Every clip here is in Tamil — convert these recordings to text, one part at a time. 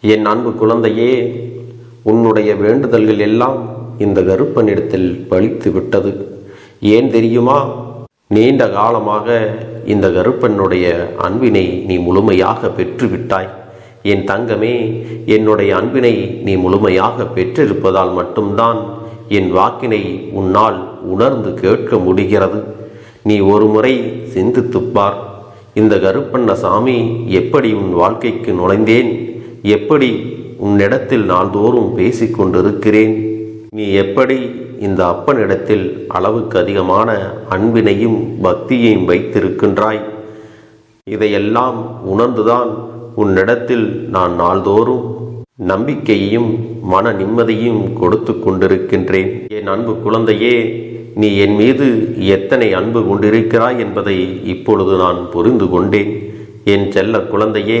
என் அன்பு குழந்தையே உன்னுடைய வேண்டுதல்கள் எல்லாம் இந்த கருப்பனிடத்தில் பலித்து விட்டது. ஏன் தெரியுமா? நீண்ட காலமாக இந்த கருப்பனுடைய அன்பினை நீ முழுமையாக பெற்றுவிட்டாய். என் தங்கமே என்னுடைய அன்பினை நீ முழுமையாக பெற்றிருப்பதால் மட்டும்தான் என் வாக்கினை உன்னால் உணர்ந்து கேட்க முடிகிறது. நீ ஒருமுறை சிந்தித்துப்பார் இந்த கருப்பண்ண சாமி எப்படி உன் வாழ்க்கைக்கு நுழைந்தேன்? எப்படி உன்னிடத்தில் நாள்தோறும் பேசிக் கொண்டிருக்கிறேன் நீ எப்படி இந்த அப்பனிடத்தில் அளவுக்கு அதிகமான அன்பினையும் பக்தியையும் வைத்திருக்கின்றாய்? இதையெல்லாம் உணர்ந்துதான் உன்னிடத்தில் நான் நாள்தோறும் நம்பிக்கையையும் மன நிம்மதியும் கொடுத்து கொண்டிருக்கின்றேன். என் அன்பு குழந்தையே நீ என் மீது எத்தனை அன்பு கொண்டிருக்கிறாய் என்பதை இப்பொழுது நான் புரிந்து கொண்டேன். என் செல்ல குழந்தையே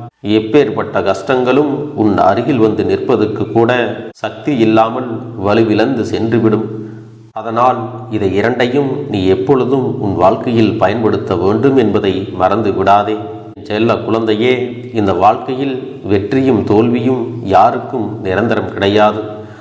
எப்பேற்பட்ட கஷ்டங்களும் உன் அருகில் வந்து நிற்பதற்கு கூட சக்தி இல்லாமல் வலுவிழந்து சென்றுவிடும். அதனால் இதை இரண்டையும் நீ எப்பொழுதும் உன் வாழ்க்கையில் பயன்படுத்த வேண்டும் என்பதை மறந்து விடாதே. செல்ல குழந்தையே இந்த வாழ்க்கையில் வெற்றியும் தோல்வியும் யாருக்கும் நிரந்தரம் கிடையாது.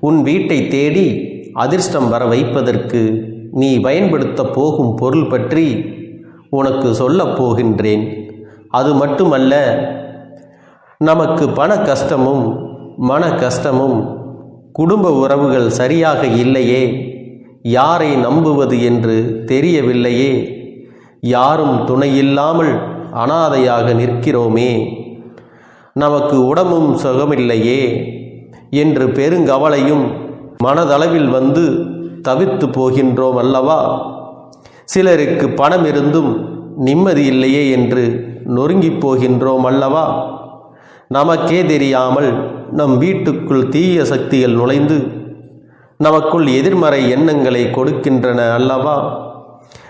உன் வீட்டை தேடி அதிர்ஷ்டம் வர வைப்பதற்கு நீ பயன்படுத்தப் போகும் பொருள் பற்றி உனக்கு சொல்லப் போகின்றேன். அது மட்டுமல்ல நமக்கு பண கஷ்டமும் மன கஷ்டமும் குடும்ப உறவுகள் சரியாக இல்லையே யாரை நம்புவது என்று தெரியவில்லையே யாரும் துணையில்லாமல் அனாதையாக நிற்கிறோமே நமக்கு உடம்பும் சுகமில்லையே என்று பெருங்கவலையும் மனதளவில் வந்து தவித்து போகின்றோம் அல்லவா சிலருக்கு பணம் இருந்தும் நிம்மதி இல்லையே என்று நொறுங்கிப் போகின்றோம் அல்லவா நமக்கே தெரியாமல் நம் வீட்டுக்குள் தீய சக்திகள் நுழைந்து நமக்குள் எதிர்மறை எண்ணங்களை கொடுக்கின்றன அல்லவா?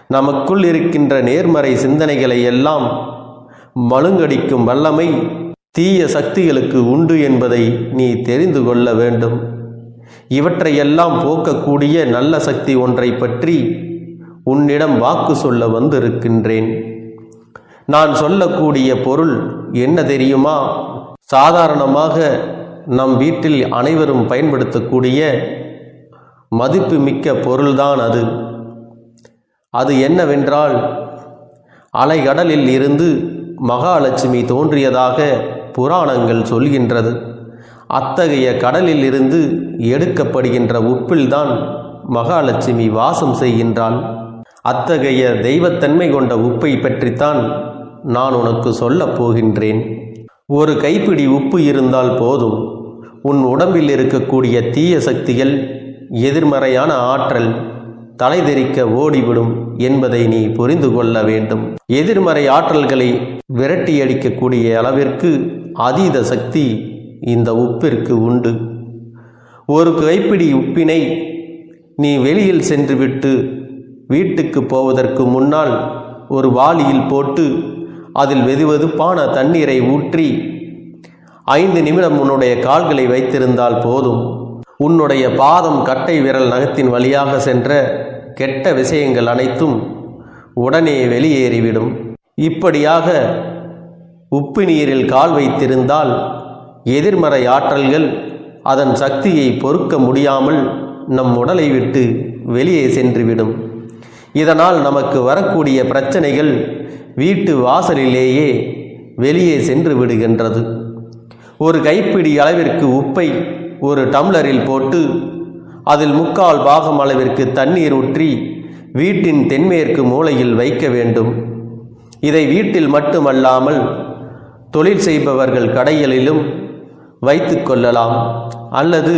நமக்குள் இருக்கின்ற நேர்மறை சிந்தனைகளை எல்லாம் மழுங்கடிக்கும் வல்லமை தீய சக்திகளுக்கு உண்டு என்பதை நீ தெரிந்து கொள்ள வேண்டும். இவற்றையெல்லாம் போக்கக்கூடிய நல்ல சக்தி ஒன்றை பற்றி உன்னிடம் வாக்கு சொல்ல வந்திருக்கின்றேன். நான் சொல்லக்கூடிய பொருள் என்ன தெரியுமா? சாதாரணமாக நம் வீட்டில் அனைவரும் பயன்படுத்தக்கூடிய மதிப்புமிக்க பொருள்தான் அது. அது என்னவென்றால் அலைகடலில் இருந்து மகாலட்சுமி தோன்றியதாக புராணங்கள் சொல்கின்றது. அத்தகைய கடலில் இருந்து எடுக்கப்படுகின்ற உப்பில்தான் மகாலட்சுமி வாசம் செய்கின்றாள். அத்தகைய தெய்வத்தன்மை கொண்ட உப்பை பற்றித்தான் நான் உனக்கு சொல்லப் போகின்றேன். ஒரு கைப்பிடி உப்பு இருந்தால் போதும். உன் உடம்பில் இருக்கக்கூடிய தீய சக்திகள் எதிர்மறையான ஆற்றல் தலைதெறிக்க ஓடிவிடும் என்பதை நீ புரிந்து கொள்ள வேண்டும். எதிர்மறை ஆற்றல்களை விரட்டியடிக்கக்கூடிய அளவிற்கு அதீத சக்தி இந்த உப்பிற்கு உண்டு. ஒரு கைப்பிடி உப்பினை நீ வெளியில் சென்றுவிட்டு வீட்டுக்கு போவதற்கு முன்னால் ஒரு வாளியில் போட்டு அதில் வெதுவெதுப்பான தண்ணீரை ஊற்றி ஐந்து நிமிடம் உன்னுடைய கால்களை வைத்திருந்தால் போதும். உன்னுடைய பாதம் கட்டை விரல் நகத்தின் வழியாக சென்ற கெட்ட விஷயங்கள் அனைத்தும் உடனே வெளியேறிவிடும். இப்படியாக உப்பு நீரில் கால் வைத்திருந்தால் எதிர்மறை ஆற்றல்கள் அதன் சக்தியை பொறுக்க முடியாமல் நம் உடலை விட்டு வெளியே சென்றுவிடும். இதனால் நமக்கு வரக்கூடிய பிரச்சனைகள் வீட்டு வாசலிலேயே வெளியே சென்று விடுகின்றது. ஒரு கைப்பிடி அளவிற்கு உப்பை ஒரு டம்ளரில் போட்டு அதில் முக்கால் பாகம் அளவிற்கு தண்ணீர் ஊற்றி வீட்டின் தென்மேற்கு மூலையில் வைக்க வேண்டும். இதை வீட்டில் மட்டுமல்லாமல் தொழில் செய்பவர்கள் கடைகளிலும் வைத்து கொள்ளலாம். அல்லது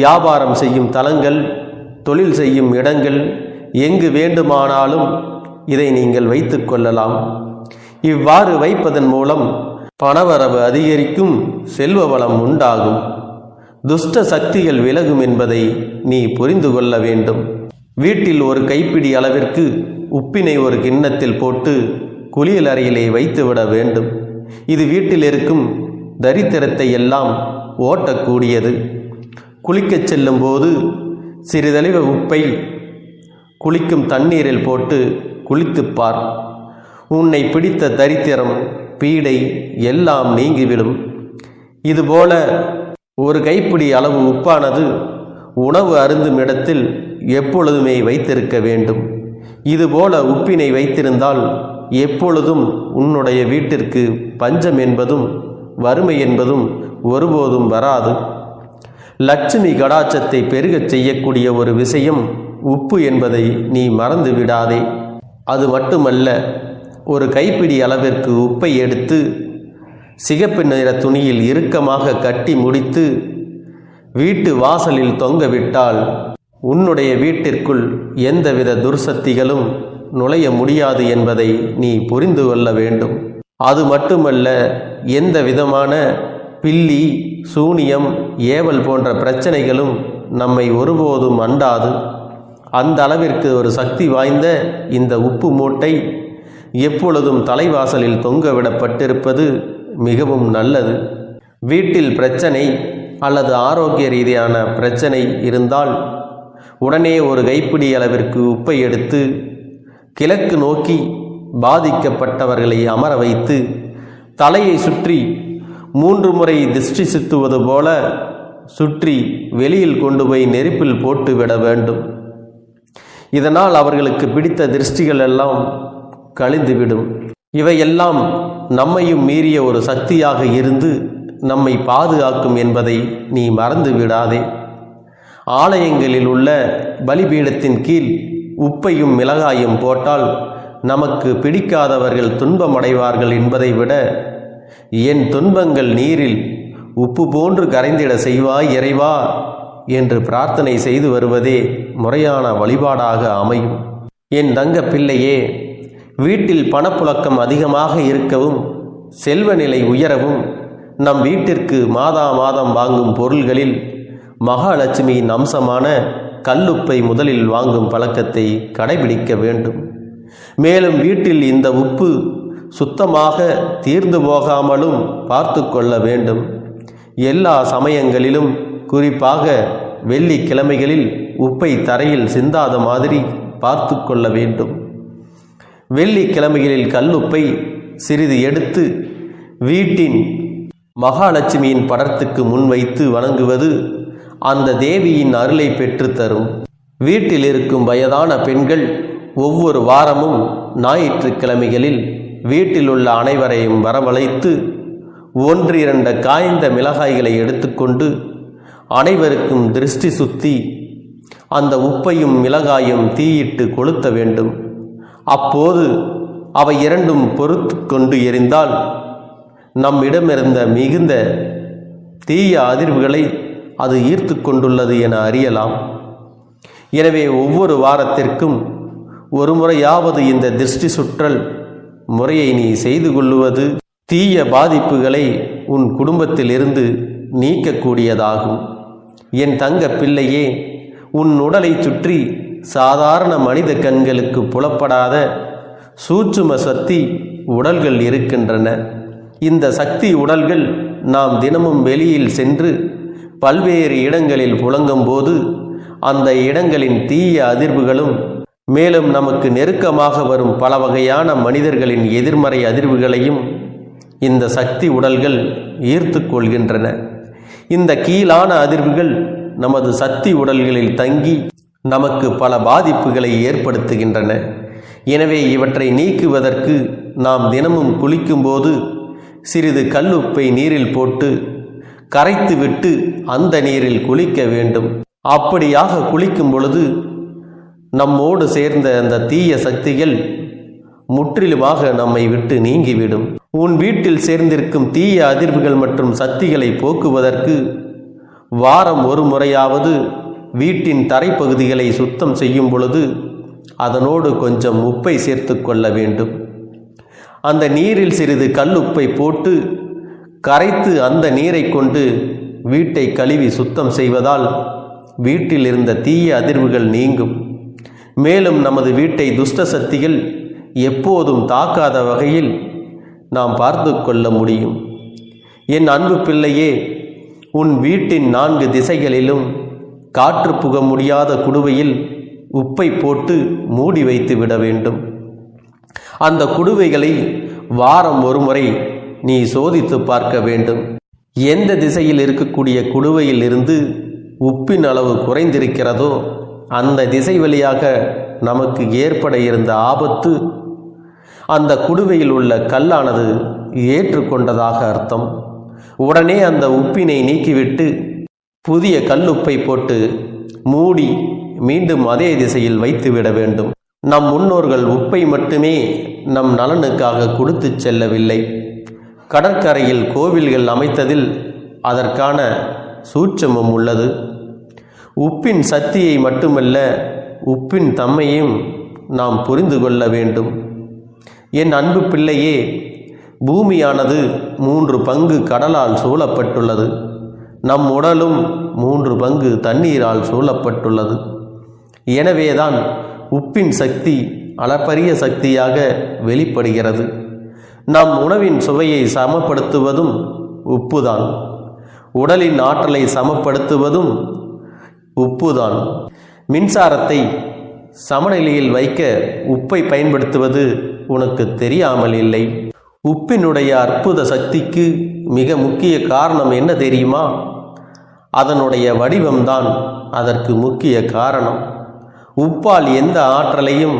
வியாபாரம் செய்யும் தலங்கள் தொழில் செய்யும் இடங்கள் எங்கு வேண்டுமானாலும் இதை நீங்கள் வைத்து கொள்ளலாம். இவ்வாறு வைப்பதன் மூலம் பணவரவு அதிகரிக்கும் செல்வ வளம் உண்டாகும். துஷ்ட சக்திகள் விலகும் என்பதை நீ புரிந்து கொள்ள வேண்டும். வீட்டில் ஒரு கைப்பிடி அளவிற்கு உப்பினை ஒரு கிண்ணத்தில் போட்டு குளியல் அறையிலே வைத்துவிட வேண்டும். இது வீட்டில் இருக்கும் தரித்திரத்தை எல்லாம் ஓட்டக்கூடியது. குளிக்கச் செல்லும்போது சிறிதளவு உப்பை குளிக்கும் தண்ணீரில் போட்டு குளித்துப் பார். உன்னை பிடித்த தரித்திரம் பீடை எல்லாம் நீங்கிவிடும். இதுபோல ஒரு கைப்பிடி அளவு உப்பானது உணவு அருந்தும் இடத்தில் எப்பொழுதுமே வைத்திருக்க வேண்டும். இதுபோல உப்பினை வைத்திருந்தால் எப்பொழுதும் உன்னுடைய வீட்டிற்கு பஞ்சம் என்பதும் வறுமை என்பதும் ஒருபோதும் வராது. லட்சுமி கடாச்சத்தை பெருகச் செய்யக்கூடிய ஒரு விஷயம் உப்பு என்பதை நீ மறந்து விடாதே. அது மட்டுமல்ல ஒரு கைப்பிடி அளவிற்கு உப்பை எடுத்து சிகப்பு நிற துணியில் இறுக்கமாக கட்டி முடித்து வீட்டு வாசலில் தொங்கவிட்டால் உன்னுடைய வீட்டிற்குள் எந்தவித துர்சக்திகளும் நுழைய முடியாது என்பதை நீ புரிந்து கொள்ள வேண்டும். அது மட்டுமல்ல எந்த விதமான பில்லி சூனியம் ஏவல் போன்ற பிரச்சனைகளும் நம்மை ஒருபோதும் அண்டாது. அந்த அளவிற்கு ஒரு சக்தி வாய்ந்த இந்த உப்பு மூட்டை எப்பொழுதும் தலைவாசலில் தொங்கவிடப்பட்டிருப்பது மிகவும் நல்லது. வீட்டில் பிரச்சனை அல்லது ஆரோக்கிய ரீதியான பிரச்சனை இருந்தால் உடனே ஒரு கைப்பிடி அளவிற்கு உப்பை எடுத்து கிழக்கு நோக்கி பாதிக்கப்பட்டவர்களை அமர வைத்து தலையை சுற்றி மூன்று முறை திருஷ்டி சுத்துவது போல சுற்றி வெளியில் கொண்டு போய் நெருப்பில் போட்டு விட வேண்டும். இதனால் அவர்களுக்கு பிடித்த திருஷ்டிகள் எல்லாம் கழிந்துவிடும். இவையெல்லாம் நம்மையும் மீறிய ஒரு சக்தியாக இருந்து நம்மை பாதுகாக்கும் என்பதை நீ மறந்து விடாதே. ஆலயங்களில் உள்ள பலிபீடத்தின் கீழ் உப்பையும் மிளகாயும் போட்டால் நமக்கு பிடிக்காதவர்கள் துன்பமடைவார்கள் என்பதை விட என் துன்பங்கள் நீரில் உப்பு போன்று கரைந்திட செய்வாய் இறைவா என்று பிரார்த்தனை செய்து வருவதே முறையான வழிபாடாக அமையும். என் தங்க பிள்ளையே வீட்டில் பணப்புழக்கம் அதிகமாக இருக்கவும் செல்வ நிலை உயரவும் நம் வீட்டிற்கு மாதா மாதம் வாங்கும் பொருள்களில் மகாலட்சுமியின் அம்சமான கல்லுப்பை முதலில் வாங்கும் பழக்கத்தை கடைபிடிக்க வேண்டும். மேலும் வீட்டில் இந்த உப்பு சுத்தமாக தீர்ந்து போகாமலும் பார்த்து கொள்ள வேண்டும். எல்லா சமயங்களிலும் குறிப்பாக வெள்ளிக்கிழமைகளில் உப்பை தரையில் சிந்தாத மாதிரி பார்த்து கொள்ள வேண்டும். வெள்ளிக்கிழமைகளில் கல்லுப்பை சிறிது எடுத்து வீட்டின் மகாலட்சுமியின் படத்துக்கு முன் வைத்து வணங்குவது அந்த தேவியின் அருளை பெற்றுத்தரும் வீட்டில் இருக்கும் வயதான பெண்கள் ஒவ்வொரு வாரமும் ஞாயிற்றுக்கிழமைகளில் வீட்டில் உள்ள அனைவரையும் வரவழைத்து ஒன்று இரண்டு காய்ந்த மிளகாய்களை எடுத்துக்கொண்டு அனைவருக்கும் திருஷ்டி சுத்தி அந்த உப்பையும் மிளகாயும் தீயிட்டு கொளுத்த வேண்டும். அப்போது அவை இரண்டும் பொறுத்து கொண்டு எரிந்தால் நம்மிடமிருந்த மிகுந்த தீய அதிர்வுகளை அது ஈர்த்து கொண்டுள்ளது என அறியலாம். எனவே ஒவ்வொரு வாரத்திற்கும் ஒரு முறையாவது இந்த திருஷ்டி சுற்றல் முறையை நீ செய்து கொள்ளுவது தீய பாதிப்புகளை உன் குடும்பத்திலிருந்து நீக்கக்கூடியதாகும். என் தங்க பிள்ளையே உன் உடலை சுற்றி சாதாரண மனித கண்களுக்கு புலப்படாத சூட்சும சக்தி உடல்கள் இருக்கின்றன. இந்த சக்தி உடல்கள் நாம் தினமும் வெளியில் சென்று பல்வேறு இடங்களில் புழங்கும்போது அந்த இடங்களின் தீய அதிர்வுகளும் மேலும் நமக்கு நெருக்கமாக வரும் பல வகையான மனிதர்களின் எதிர்மறை அதிர்வுகளையும் இந்த சக்தி உடல்கள் ஈர்த்து கொள்கின்றன. இந்த கீழான அதிர்வுகள் நமது சக்தி உடல்களில் தங்கி நமக்கு பல பாதிப்புகளை ஏற்படுத்துகின்றன. எனவே இவற்றை நீக்குவதற்கு நாம் தினமும் குளிக்கும்போது சிறிது கல்லுப்பை நீரில் போட்டு கரைத்துவிட்டு அந்த நீரில் குளிக்க வேண்டும். அப்படியாக குளிக்கும் பொழுது நம்மோடு சேர்ந்த அந்த தீய சக்திகள் முற்றிலுமாக நம்மை விட்டு நீங்கிவிடும். உன் வீட்டில் சேர்ந்திருக்கும் தீய அதிர்வுகள் மற்றும் சக்திகளை போக்குவதற்கு வாரம் ஒரு முறையாவது வீட்டின் தரைப்பகுதிகளை சுத்தம் செய்யும் பொழுது அதனோடு கொஞ்சம் உப்பை சேர்த்து கொள்ள வேண்டும். அந்த நீரில் சிறிது கல்லுப்பை போட்டு கரைத்து அந்த நீரை கொண்டு வீட்டை கழுவி சுத்தம் செய்வதால் வீட்டில் இருந்த தீய அதிர்வுகள் நீங்கும். மேலும் நமது வீட்டை துஷ்ட சக்திகள் எப்போதும் தாக்காத வகையில் நாம் பார்த்து கொள்ள முடியும். என் அன்பு பிள்ளையே உன் வீட்டின் நான்கு திசைகளிலும் காற்று புக முடியாத குடுவையில் உப்பை போட்டு மூடி வைத்து விட வேண்டும். அந்த குடுவைகளை வாரம் ஒருமுறை நீ சோதித்து பார்க்க வேண்டும். எந்த திசையில் இருக்கக்கூடிய குடுவையில் இருந்து உப்பின் அளவு குறைந்திருக்கிறதோ அந்த திசை வழியாக நமக்கு ஏற்பட இருந்த ஆபத்து அந்த குடுவையில் உள்ள கல்லானது ஏற்றுக்கொண்டதாக அர்த்தம். உடனே அந்த உப்பினை நீக்கிவிட்டு புதிய கல்லுப்பை போட்டு மூடி மீண்டும் அதே திசையில் வைத்து விட வேண்டும். நம் முன்னோர்கள் உப்பை மட்டுமே நம் நலனுக்காக கொடுத்து செல்லவில்லை. கடற்கரையில் கோவில்கள் அமைத்ததில் அதற்கான சூட்சமும் உள்ளது. உப்பின் சக்தியை மட்டுமல்ல உப்பின் தம்மையும் நாம் புரிந்து கொள்ள வேண்டும். என் அன்பு பிள்ளையே பூமியானது மூன்று பங்கு கடலால் சூழப்பட்டுள்ளது. நம் உடலும் மூன்று பங்கு தண்ணீரால் சூழப்பட்டுள்ளது. எனவேதான் உப்பின் சக்தி அளப்பரிய சக்தியாக வெளிப்படுகிறது. நம் உணவின் சுவையை சமப்படுத்துவதும் உப்புதான். உடலின் ஆற்றலை சமப்படுத்துவதும் உப்புதான். மின்சாரத்தை சமநிலையில் வைக்க உப்பை பயன்படுத்துவது உனக்கு தெரியாமல் இல்லை. உப்பினுடைய அற்புத சக்திக்கு மிக முக்கிய காரணம் என்ன தெரியுமா? அதனுடைய வடிவம்தான் அதற்கு முக்கிய காரணம். உப்பால் எந்த ஆற்றலையும்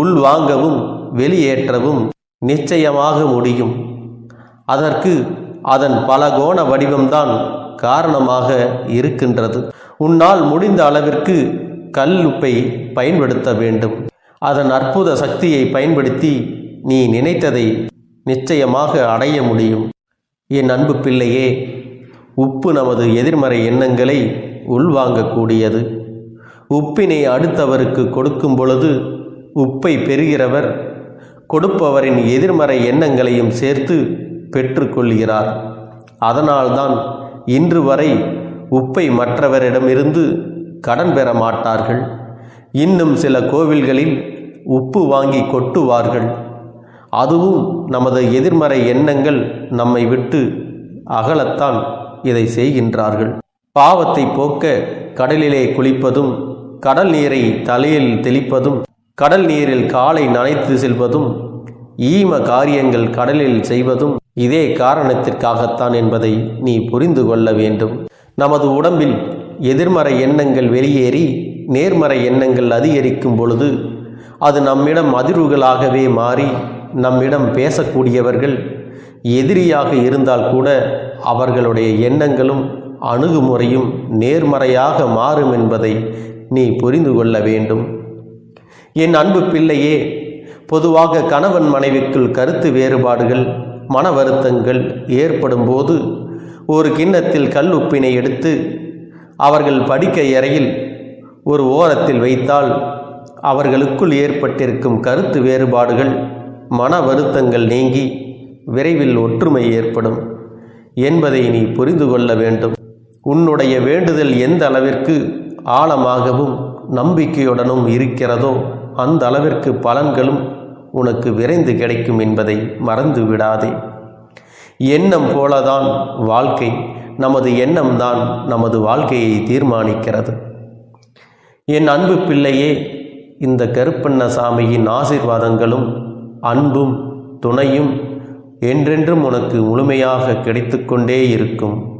உள்வாங்கவும் வெளியேற்றவும் நிச்சயமாக முடியும். அதற்கு அதன் பலகோண வடிவம்தான் காரணமாக இருக்கின்றது. உன்னால் முடிந்த அளவிற்கு கல் உப்பை பயன்படுத்த வேண்டும். அதன் அற்புத சக்தியை பயன்படுத்தி நீ நினைத்ததை நிச்சயமாக அடைய முடியும். என் அன்பு பிள்ளையே உப்பு நமது எதிர்மறை எண்ணங்களை உள்வாங்கக்கூடியது. உப்பினை அடுத்தவருக்கு கொடுக்கும் பொழுது உப்பை பெறுகிறவர் கொடுப்பவரின் எதிர்மறை எண்ணங்களையும் சேர்த்து பெற்றுக்கொள்கிறார். அதனால்தான் இன்று வரை உப்பை மற்றவரிடமிருந்து கடன் பெற மாட்டார்கள். இன்னும் சில கோவில்களில் உப்பு வாங்கி கொட்டுவார்கள். அதுவும் நமது எதிர்மறை எண்ணங்கள் நம்மை விட்டு அகலத்தான் இதை செய்கின்றார்கள். பாவத்தை போக்க கடலிலே குளிப்பதும் கடல் நீரை தலையில் தெளிப்பதும் கடல் நீரில் காலை நனைத்து செல்வதும் ஈம காரியங்கள் கடலில் செய்வதும் இதே காரணத்திற்காகத்தான் என்பதை நீ புரிந்து கொள்ள வேண்டும். நமது உடம்பில் எதிர்மறை எண்ணங்கள் வெளியேறி நேர்மறை எண்ணங்கள் அதிகரிக்கும் பொழுது அது நம்மிடம் அதிர்வுகளாகவே மாறி நம்மிடம் பேசக்கூடியவர்கள் எதிரியாக இருந்தால் கூட அவர்களுடைய எண்ணங்களும் அணுகுமுறையும் நேர்மறையாக மாறும் என்பதை நீ புரிந்து கொள்ள வேண்டும். என் அன்பு பிள்ளையே பொதுவாக கணவன் மனைவிக்குள் கருத்து வேறுபாடுகள் மன வருத்தங்கள் ஏற்படும் போது ஒரு கிண்ணத்தில் கல் உப்பினை எடுத்து அவர்கள் படிக்க இறையில் ஒரு ஓரத்தில் வைத்தால் அவர்களுக்குள் ஏற்பட்டிருக்கும் கருத்து வேறுபாடுகள் மன வருத்தங்கள் நீங்கி விரைவில் ஒற்றுமை ஏற்படும் என்பதை நீ புரிந்து கொள்ள வேண்டும். உன்னுடைய வேண்டுதல் எந்த அளவிற்கு ஆழமாகவும் நம்பிக்கையுடனும் இருக்கிறதோ அந்த அளவிற்கு பலன்களும் உனக்கு விரைந்து கிடைக்கும் என்பதை மறந்து விடாதே. எண்ணம் போலதான் வாழ்க்கை நமது எண்ணம்தான் நமது வாழ்க்கையை தீர்மானிக்கிறது. என் அன்பு பிள்ளையே இந்த கருப்பண்ணசாமியின் ஆசீர்வாதங்களும் அன்பும் துணையும் என்றென்றும் உனக்கு முழுமையாக கிடைத்துக்கொண்டே இருக்கும்.